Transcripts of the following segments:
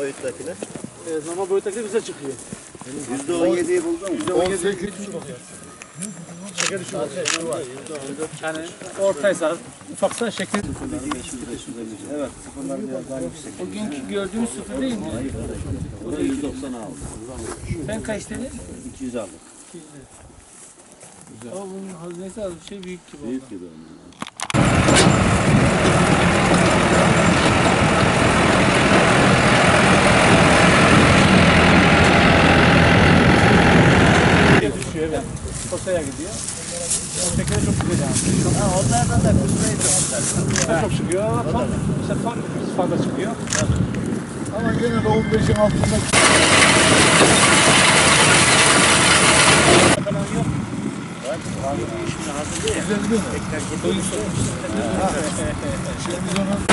boyuttakine. E, zaman boyuttaki bize çıkıyor. %17'yi buldun mu? 18 Yani ortaysa ufaksa şekil. Evet, sıfırlar biraz daha yüksek. O günkü gördüğünüz sıfır değil mi? Bu da 190 aldı. Ben kaç dedi? 200 aldı. Ama bunun hazinesi az bir şey büyük gibi oldu. Büyük gibi oldu. Posaya gidiyor. O şekilde çok güzel yani. Ha, onlardan da kısmayı çok Çok çıkıyor. Ton, işte ton fazla çıkıyor. Ama gene de 15'in altında Falan yok. güzeldi mi? Şimdi biz onu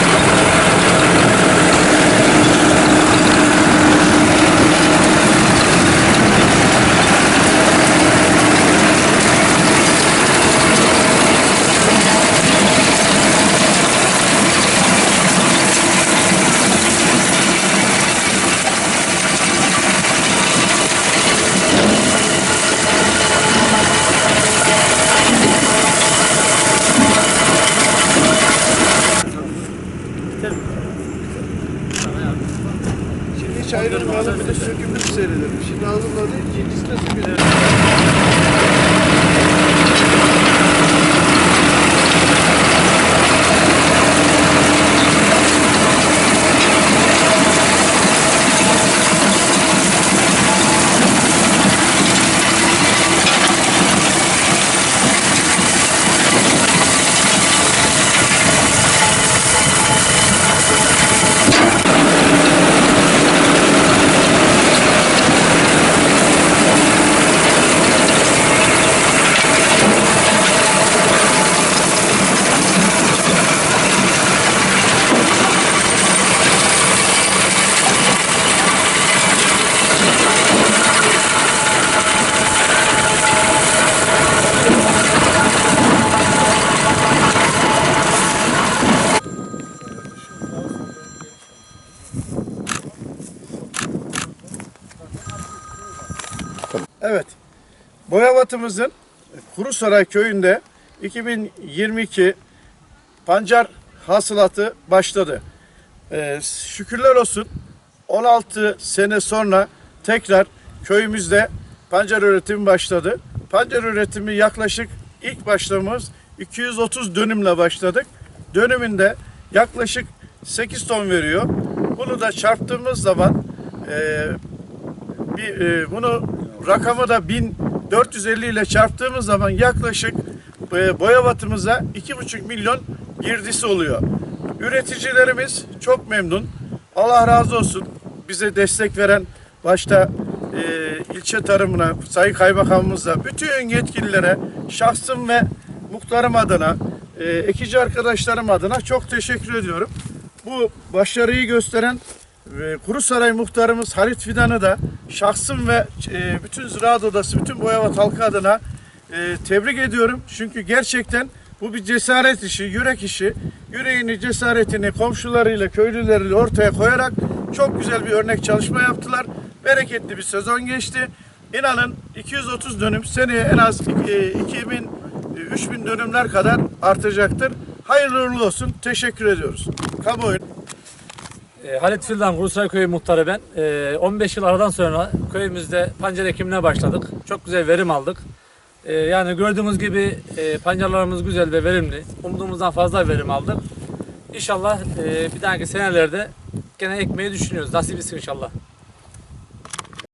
hiç ayrılmayalım bir de sökümünü seyredelim. Şimdi hazırladı ikincisi de sökeceğiz. Evet. Boyabatımızın Kurusaray köyünde 2022 pancar hasılatı başladı. Ee, şükürler olsun 16 sene sonra tekrar köyümüzde pancar üretimi başladı. Pancar üretimi yaklaşık ilk başlamamız 230 dönümle başladık. Dönümünde yaklaşık 8 ton veriyor. Bunu da çarptığımız zaman e, bir, e, bunu rakamı da 1450 ile çarptığımız zaman yaklaşık e, boyabatımıza 2,5 milyon girdisi oluyor. Üreticilerimiz çok memnun. Allah razı olsun bize destek veren başta e, ilçe tarımına, sayın kaymakamımıza, bütün yetkililere şahsım ve muhtarım adına, e, ekici arkadaşlarım adına çok teşekkür ediyorum. Bu başarıyı gösteren e, Kurusaray muhtarımız Halit Fidan'ı da şahsım ve e, bütün Ziraat Odası, bütün Boyavat halkı adına e, tebrik ediyorum. Çünkü gerçekten bu bir cesaret işi, yürek işi. Yüreğini, cesaretini komşularıyla, köylüleriyle ortaya koyarak çok güzel bir örnek çalışma yaptılar. Bereketli bir sezon geçti. İnanın 230 dönüm seneye en az e, 2000 3000 dönümler kadar artacaktır. Hayırlı uğurlu olsun. Teşekkür ediyoruz. Kamuoyu E, Halit Fildan Kurusaray Köyü muhtarı ben. E, 15 yıl aradan sonra köyümüzde pancar ekimine başladık. Çok güzel verim aldık. E, yani gördüğümüz gibi e, pancarlarımız güzel ve verimli. Umduğumuzdan fazla verim aldık. İnşallah e, bir dahaki senelerde gene ekmeyi düşünüyoruz. Nasip inşallah.